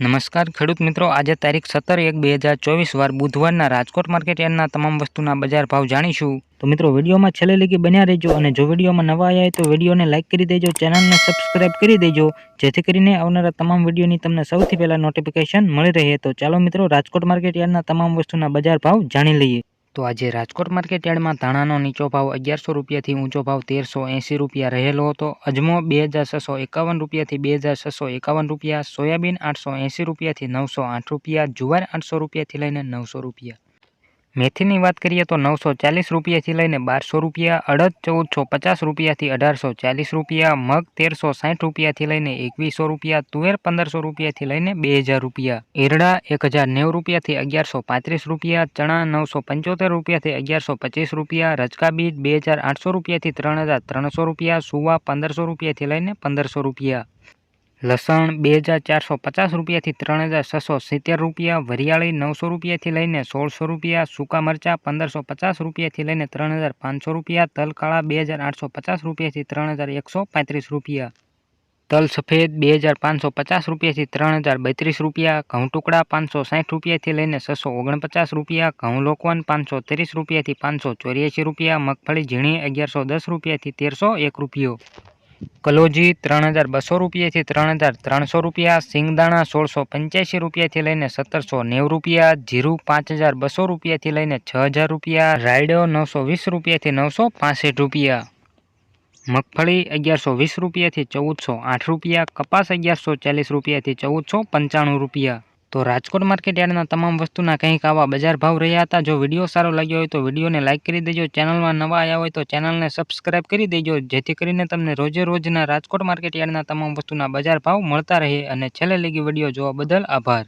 નમસ્કાર ખેડૂત મિત્રો, આજે તારીખ સત્તર એક બે હજાર ચોવીસ વાર બુધવારના રાજકોટ માર્કેટ યાર્ડના તમામ વસ્તુના બજાર ભાવ જાણીશું. તો મિત્રો, વિડીયોમાં છેલ્લે લગી બન્યા રહેજો અને જો વિડીયોમાં નવા આવ્યા તો વિડીયોને લાઇક કરી દેજો, ચેનલને સબસ્ક્રાઇબ કરી દેજો, જેથી કરીને આવનારા તમામ વિડીયોની તમને સૌથી પહેલાં નોટિફિકેશન મળી રહે. તો ચાલો મિત્રો, રાજકોટ માર્કેટ યાર્ડના તમામ વસ્તુના બજાર ભાવ જાણી લઈએ. તો આજે રાજકોટ માર્કેટ યાર્ડમાં ધાણાનો નીચો ભાવ અગિયારસો રૂપિયાથી ઊંચો ભાવ તેરસો એંસી રૂપિયા રહેલો હતો. અજમો બે હજાર છસો એકાવન રૂપિયાથી બે હજાર છસો એકાવન રૂપિયા, સોયાબીન આઠસો એંસી રૂપિયાથી નવસો આઠ રૂપિયા, જુવાર આઠસો રૂપિયાથી લઈને નવસો રૂપિયા. મેથીની વાત કરીએ તો નવસો ચાલીસ રૂપિયાથી લઈને બારસો રૂપિયા, અડદ ચૌદસો પચાસ રૂપિયાથી અઢારસો ચાલીસ રૂપિયા, મગ તેરસો સાઠ રૂપિયાથી લઈને એકવીસો રૂપિયા, તુવેર પંદરસો રૂપિયાથી લઈને બે હજાર રૂપિયા. એરડા એક હજાર નેવું રૂપિયાથી અગિયારસો પાંત્રીસ રૂપિયા, ચણા નવસો પંચોતેર રૂપિયાથી અગિયારસો પચીસ રૂપિયા રચકા બીજ બે હજાર આઠસો રૂપિયાથી ત્રણ હજાર ત્રણસો રૂપિયા, સુવા પંદરસો રૂપિયાથી લઈને પંદરસો રૂપિયા. લસણ બે હજાર ચારસો પચાસ રૂપિયાથી ત્રણ હજાર છસો સિત્તેર રૂપિયા, વરિયાળી નવસો રૂપિયાથી લઈને સોળસો રૂપિયા, સૂકા મરચાં પંદરસો પચાસ રૂપિયાથી લઈને ત્રણ હજાર પાંચસો રૂપિયા તલ કાળા બે હજાર આઠસો પચાસ રૂપિયાથી ત્રણ હજાર એકસો પાંત્રીસ રૂપિયા. તલ સફેદ બે હજાર પાંચસો પચાસ રૂપિયાથી ત્રણ હજાર બત્રીસ રૂપિયા, ઘઉં ટુકડા પાંચસો સાઠ રૂપિયાથી લઈને છસો ઓગણપચાસ રૂપિયા, ઘઉં લોકવન પાંચસો ત્રીસ રૂપિયાથી પાંચસો ચોર્યાસી રૂપિયા, મગફળી ઝીણી અગિયારસો દસ રૂપિયાથી તેરસો એક રૂપિયો. કલોજી ત્રણ હજાર બસો રૂપિયાથી ત્રણ હજાર ત્રણસો રૂપિયા, સિંગદાણા સોળસો પંચ્યાસી રૂપિયાથી લઈને સત્તરસો નેવું રૂપિયા, જીરું પાંચ હજાર બસો રૂપિયાથી લઈને છ હજાર રૂપિયા, રાયડો નવસો વીસ રૂપિયાથી નવસો પાસઠ રૂપિયા. મગફળી અગિયારસો વીસ રૂપિયાથી ચૌદસો આઠ રૂપિયા, કપાસ અગિયારસો ચાલીસ રૂપિયાથી ચૌદસો પંચાણું રૂપિયા. તો રાજકોટ માર્કેટ યાર્ડના તમામ વસ્તુના કંઈક આવા બજાર ભાવ રહ્યા હતા. જો વીડિયો સારો લાગ્યો હોય તો વિડીયોને લાઇક કરી દેજો. ચેનલમાં નવા આવ્યા હોય તો ચેનલને સબસ્ક્રાઇબ કરી દેજો, જેથી કરીને તમને રોજે રોજના રાજકોટ માર્કેટ યાર્ડના તમામ વસ્તુના બજાર ભાવ મળતા રહે. અને છેલ્લે લગી વીડિયો જોવા બદલ આભાર.